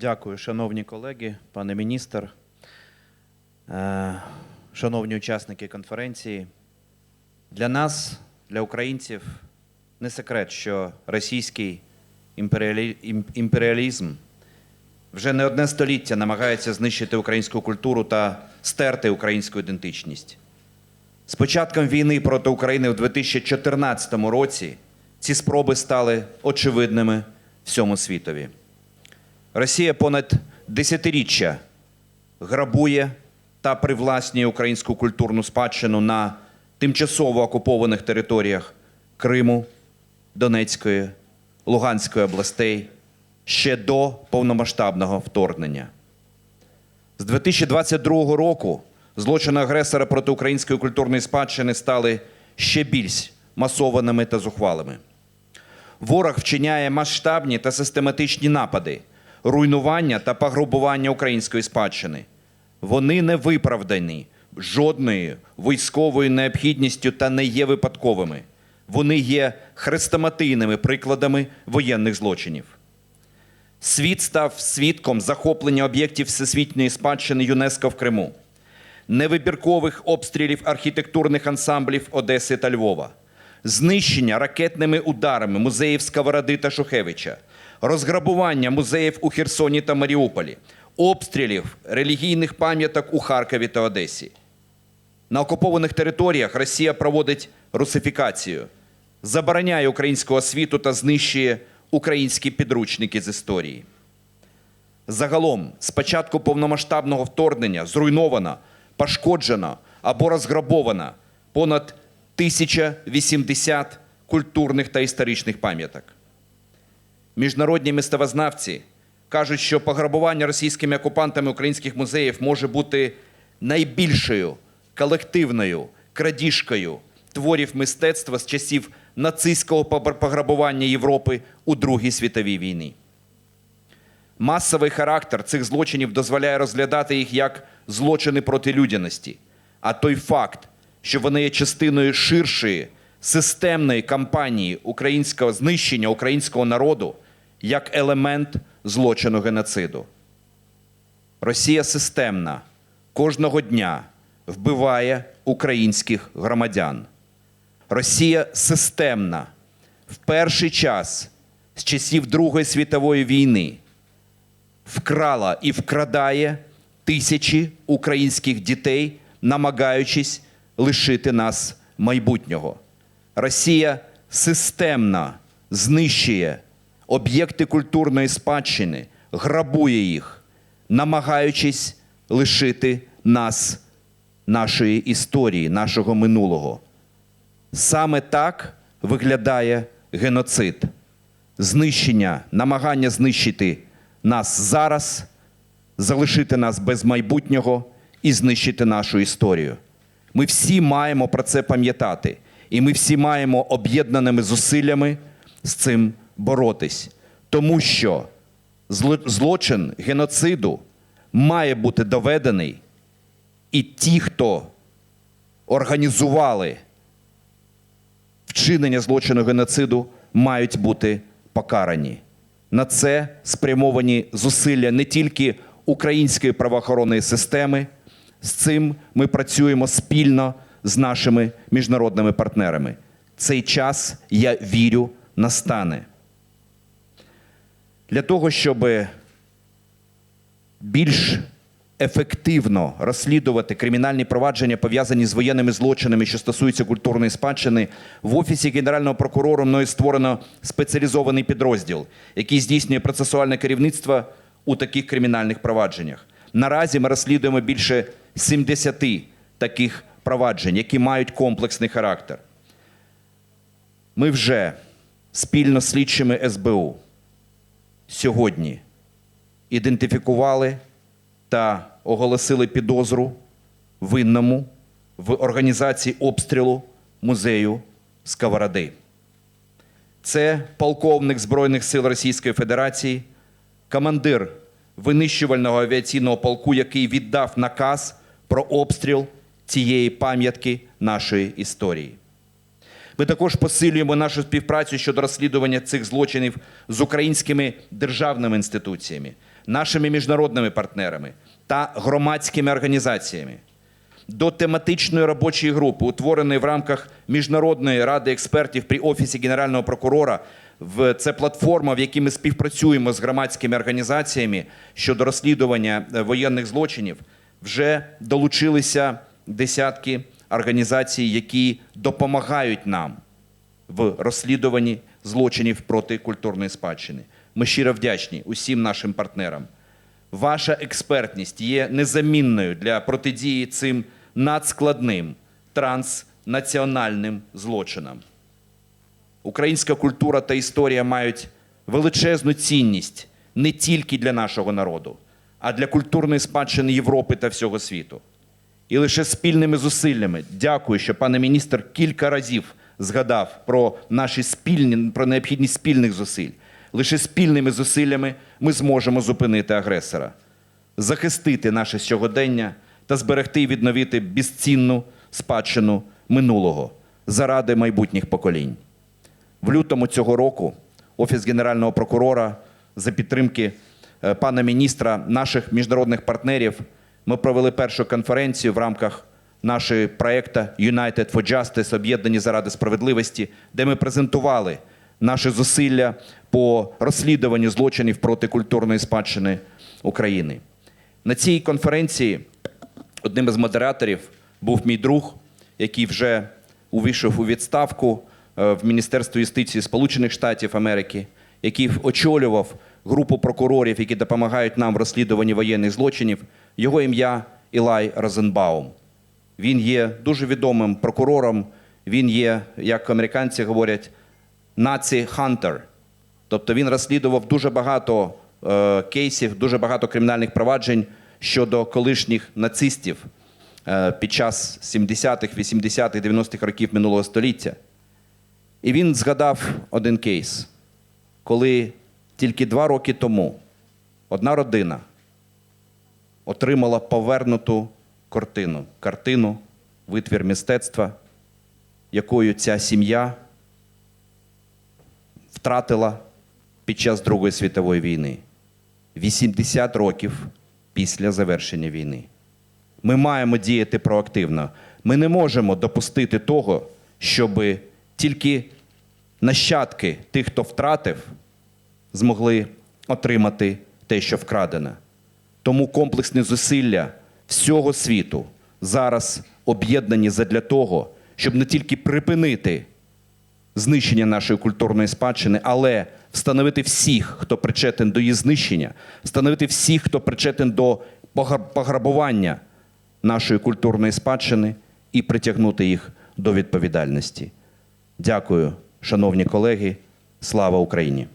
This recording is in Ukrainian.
Дякую, шановні колеги, пане міністр, е, шановні учасники конференції. Для нас, для українців, не секрет, що російський імперіалізм вже не одне століття намагається знищити українську культуру та стерти українську ідентичність. З початком війни проти України в 2014 році ці спроби стали очевидними всьому світові. Росія понад десятиріччя грабує та привласнює українську культурну спадщину на тимчасово окупованих територіях Криму, Донецької, Луганської областей ще до повномасштабного вторгнення. З 2022 року злочини агресора проти української культурної спадщини стали ще більш масованими та зухвалими. Ворог вчиняє масштабні та систематичні напади, руйнування та пограбування української спадщини. Вони не виправдані жодною військовою необхідністю та не є випадковими. Вони є хрестоматийними прикладами воєнних злочинів. Світ став свідком захоплення об'єктів всесвітньої спадщини ЮНЕСКО в Криму, невибіркових обстрілів архітектурних ансамблів Одеси та Львова, знищення ракетними ударами музеїв Сковороди та Шухевича, розграбування музеїв у Херсоні та Маріуполі, обстрілів релігійних пам'яток у Харкові та Одесі. На окупованих територіях Росія проводить русифікацію, забороняє українську освіту та знищує українські підручники з історії. Загалом, з початку повномасштабного вторгнення зруйновано, пошкоджено або розграбовано понад 1080 культурних та історичних пам'яток. Міжнародні мистецтвознавці кажуть, що пограбування російськими окупантами українських музеїв може бути найбільшою колективною крадіжкою творів мистецтва з часів нацистського пограбування Європи у Другій світовій війні. Масовий характер цих злочинів дозволяє розглядати їх як злочини проти людяності. А той факт, що вони є частиною ширшої системної кампанії українського знищення українського народу як елемент злочину геноциду. Росія системна кожного дня вбиває українських громадян. Росія системна в перший час з часів Другої світової війни вкрала і вкрадає тисячі українських дітей, намагаючись лишити нас майбутнього. Росія системно знищує об'єкти культурної спадщини, грабує їх, намагаючись лишити нас, нашої історії, нашого минулого. Саме так виглядає геноцид, знищення, намагання знищити нас зараз, залишити нас без майбутнього і знищити нашу історію. Ми всі маємо про це пам'ятати, і ми всі маємо об'єднаними зусиллями з цим боротись, тому що злочин геноциду має бути доведений, і ті, хто організували вчинення злочину геноциду мають бути покарані. На це спрямовані зусилля не тільки української правоохоронної системи. З цим ми працюємо спільно з нашими міжнародними партнерами. Цей час, я вірю, настане. Для того, щоб більш ефективно розслідувати кримінальні провадження, пов'язані з воєнними злочинами, що стосуються культурної спадщини, в офісі генерального прокурора мною створено спеціалізований підрозділ, який здійснює процесуальне керівництво у таких кримінальних провадженнях. Наразі ми розслідуємо більше 70 таких проваджень, які мають комплексний характер. Ми вже спільно з слідчими СБУ сьогодні ідентифікували та оголосили підозру винному в організації обстрілу музею Сковороди. Це полковник Збройних сил Російської Федерації, командир винищувального авіаційного полку, який віддав наказ про обстріл цієї пам'ятки нашої історії. Ми також посилюємо нашу співпрацю щодо розслідування цих злочинів з українськими державними інституціями. нашими міжнародними партнерами та громадськими організаціями до тематичної робочої групи, утвореної в рамках Міжнародної ради експертів при Офісі Генерального прокурора. Це платформа, в якій ми співпрацюємо з громадськими організаціями щодо розслідування е, воєнних злочинів. Вже долучилися десятки організацій, які допомагають нам в розслідуванні злочинів проти культурної спадщини. Ми щиро вдячні усім нашим партнерам. Ваша експертність є незамінною для протидії цим надскладним транснаціональним злочинам. Українська культура та історія мають величезну цінність не тільки для нашого народу, а для культурної спадщини Європи та всього світу. І лише спільними зусиллями, дякую, що пане міністр кілька разів згадав про наші спільні, про необхідність спільних зусиль. Лише спільними зусиллями ми зможемо зупинити агресора, захистити наше сьогодення та зберегти і відновити безцінну спадщину минулого заради майбутніх поколінь. В лютому цього року Офіс Генерального прокурора за підтримки е, пана міністра, наших міжнародних партнерів, ми провели першу конференцію в рамках нашого проєкту United for Justice, об'єднані заради справедливості, де ми презентували наші зусилля по розслідуванню злочинів проти культурної спадщини України. На цій конференції одним із модераторів був мій друг, який вже увійшов у відставку е, в Міністерство юстиції Сполучених Штатів Америки, який очолював групу прокурорів, які допомагають нам в розслідуванні воєнних злочинів. Його ім'я Ілай Розенбаум. Він є дуже відомим прокурором. Він є, як американці говорять, наці хантер. Тобто він розслідував дуже багато е, кейсів, дуже багато кримінальних проваджень щодо колишніх нацистів е, під час 70-х, 80-х, 90-х років минулого століття. І він згадав один кейс, коли тільки два роки тому одна родина отримала повернуту картину, картину, витвір мистецтва, якою ця сім'я втратила під час Другої світової війни. 80 років після завершення війни. Ми маємо діяти проактивно. Ми не можемо допустити того, щоб тільки нащадки тих, хто втратив, змогли отримати те, що вкрадено. Тому комплексні зусилля всього світу зараз об'єднані задля того, щоб не тільки припинити знищення нашої культурної спадщини, але встановити всіх, хто причетен до її знищення, встановити всіх, хто причетен до пограбування нашої культурної спадщини і притягнути їх до відповідальності. Дякую, шановні колеги. Слава Україні!